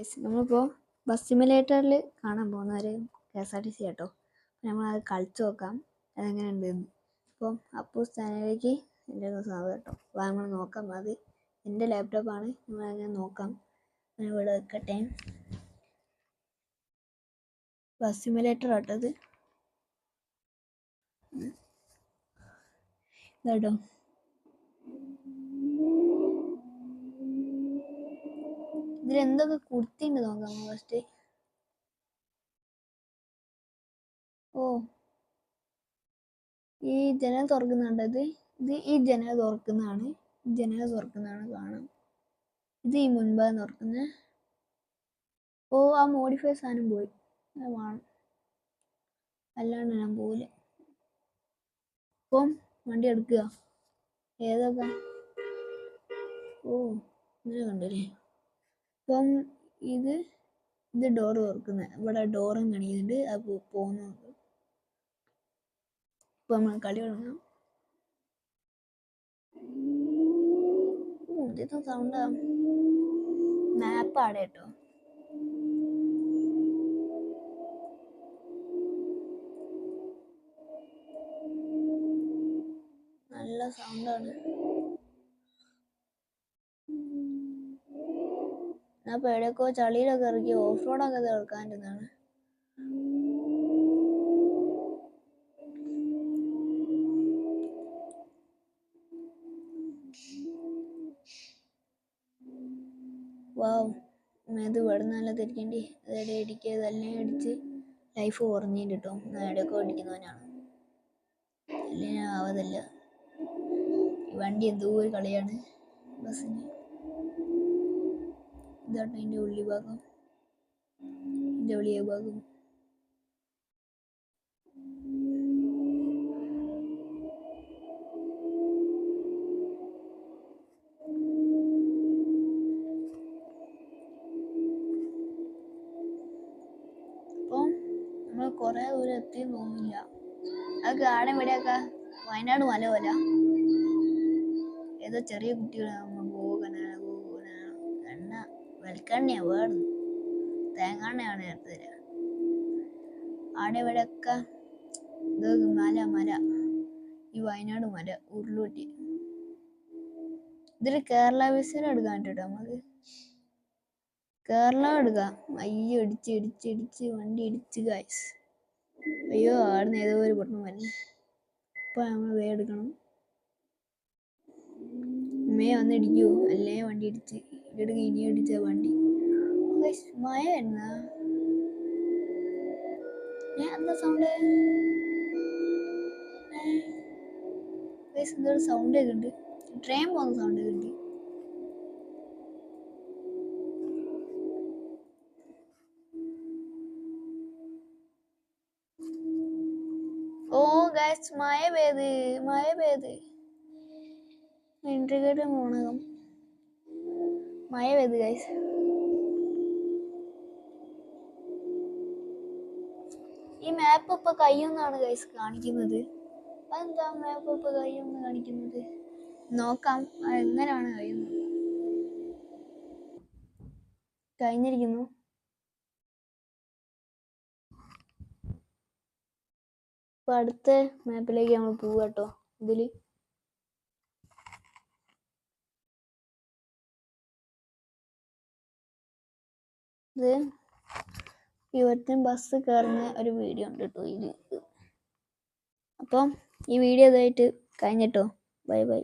നമ്മളിപ്പോൾ ബസ് സിമുലേറ്ററിൽ കാണാൻ പോകുന്ന ഒരു K S R T C കേട്ടോ നമ്മളത് കളിച്ചു നോക്കാം. അതെങ്ങനെയുണ്ട് ഉണ്ടെന്ന് അപ്പം അപ്പോൾ ചാനലിലേക്ക് എന്റെ സ്വാഗതം കേട്ടോ. അപ്പോൾ നമ്മൾ നോക്കാം. അത് എന്റെ ലാപ്ടോപ്പാണ് നമ്മളങ്ങനെ നോക്കാം. ഞാൻ ഇവിടെ വെക്കട്ടെ ബസ് സിമുലേറ്റർ കേട്ടോ ഇത്. ഇതാട്ടോ. ഇതിൽ എന്തൊക്കെ കുർത്തിണ്ട് നോക്കാം ഫസ്റ്റ് ഓ. ഈ ജനൽ തുറക്കുന്നുണ്ട് ഇത്. ഇത് ഈ ജനൽ തുറക്കുന്നതാണ്. ജനൽ തുറക്കുന്നതാണ് കാണാം. ഇത് ഈ മുൻഭാഗം തുറക്കുന്നത് ഓ ആ മോഡിഫൈ സാധനം പോയി. അത് അല്ലാണ്ട് ഞാൻ പോവില്ല. അപ്പം വണ്ടി എടുക്കുക. ഏതൊക്കെ? ഓ ഇങ്ങനെ കണ്ടില്ലേ? ഇപ്പം ഇത് ഇത് ഡോർ തുറക്കുന്നത് ഇവിടെ ഡോറും കാണിക്കുന്നുണ്ട് അപ്പോൾ പോകുന്നു ഇപ്പം നമ്മൾ കളി തുടങ്ങാം. എന്തിനാ സൗണ്ടാ മാപ്പാടെ കേട്ടോ. നല്ല സൗണ്ടാണ് ഞാൻ ഇപ്പോൾ എവിടെയൊക്കെ ചളിയിലൊക്കെ ഇറങ്ങി ഓഫ് റോഡൊക്കെ തീർക്കാനിരുന്നാണ് വാവ് ഇത് ഇവിടെ നല്ല തിരിക്കേണ്ടി. അതെവിടെ ഇടിക്കുക ഇതെല്ലാം ഇടിച്ച് ലൈഫ് കുറഞ്ഞിട്ട് കിട്ടും ഞാൻ എവിടെയൊക്കെ ഓടിക്കുന്നവനാണ്. അല്ലെങ്കിൽ ആവതല്ല. വണ്ടി എന്തോ ഒരു കളിയാണ് ബസ്സിന്. ഇതാണ് അതിന്റെ ഉള്ളി ഭാഗം. ഇതിന്റെ വെളിയ ഭാഗം. നമ്മൾ ദൂരം എത്തി തോന്നില്ല ആ കാണാൻ ഇവിടെയൊക്കെ വയനാട് മല പോലെ ഏതോ ചെറിയ കുട്ടികളാണ് എണ്ണ വെളിക്കെണ്ണയാ വേണം എണ്ണയാണ് ചേർത്ത് തരിക ആടെ ഇവിടെയൊക്കെ ഇത് മല മല. ഈ വയനാട് മല ഉരുളൂട്ടി ഇതിൽ കേരള വിസിൽ എടുക്കാൻ കേട്ടോ നമുക്ക് കേരള എടുക്കാം. അയ്യോ ഇടിച്ച് ഇടിച്ച് ഇടിച്ച് വണ്ടി ഇടിച്ച് കായ്സ് അയ്യോ ആടുന്ന ഏതോ ഒരു പൊട്ടണം വരണം ഇപ്പം നമ്മൾ വേ എടുക്കണം. അമ്മയെ വന്ന് ഇടിക്കൂ അല്ലേ വണ്ടി ഇടിച്ച്. ഇടുക ഇനി ഇടിച്ച വണ്ടി. മഴ എന്താ സൗണ്ട് ഗൈസ് എന്തോ സൗണ്ട് ഒക്കെ ട്രെയിൻ പോകുന്ന സൗണ്ട് ഒക്കെ ഓ ഗൈസ് മഴ പെയ്ത് മഴ പെയ്ത്. കേട്ട് മഴ പെയ്ത് ഗൈസ് ഈ മാപ്പ് ഇപ്പൊ കഴിയുന്നാണ് ഗൈസ് കാണിക്കുന്നത്. അതെന്താ മാപ്പ് ഇപ്പൊ കഴിയുമെന്ന് കാണിക്കുന്നത്? നോക്കാം എങ്ങനെയാണ് കഴിയുന്നത് കഴിഞ്ഞിരിക്കുന്നു. ഇപ്പൊ അടുത്ത മാപ്പിലേക്ക് നമ്മൾ പോവുക കേട്ടോ ഇതിൽ. ഇത് ഇവിടുത്തെ ബസ് കയറുന്ന ഒരു വീഡിയോ ഉണ്ട് കേട്ടോ ഇത്. അപ്പം ഈ വീഡിയോ ഇതായിട്ട് കഴിഞ്ഞിട്ടോ? Bye bye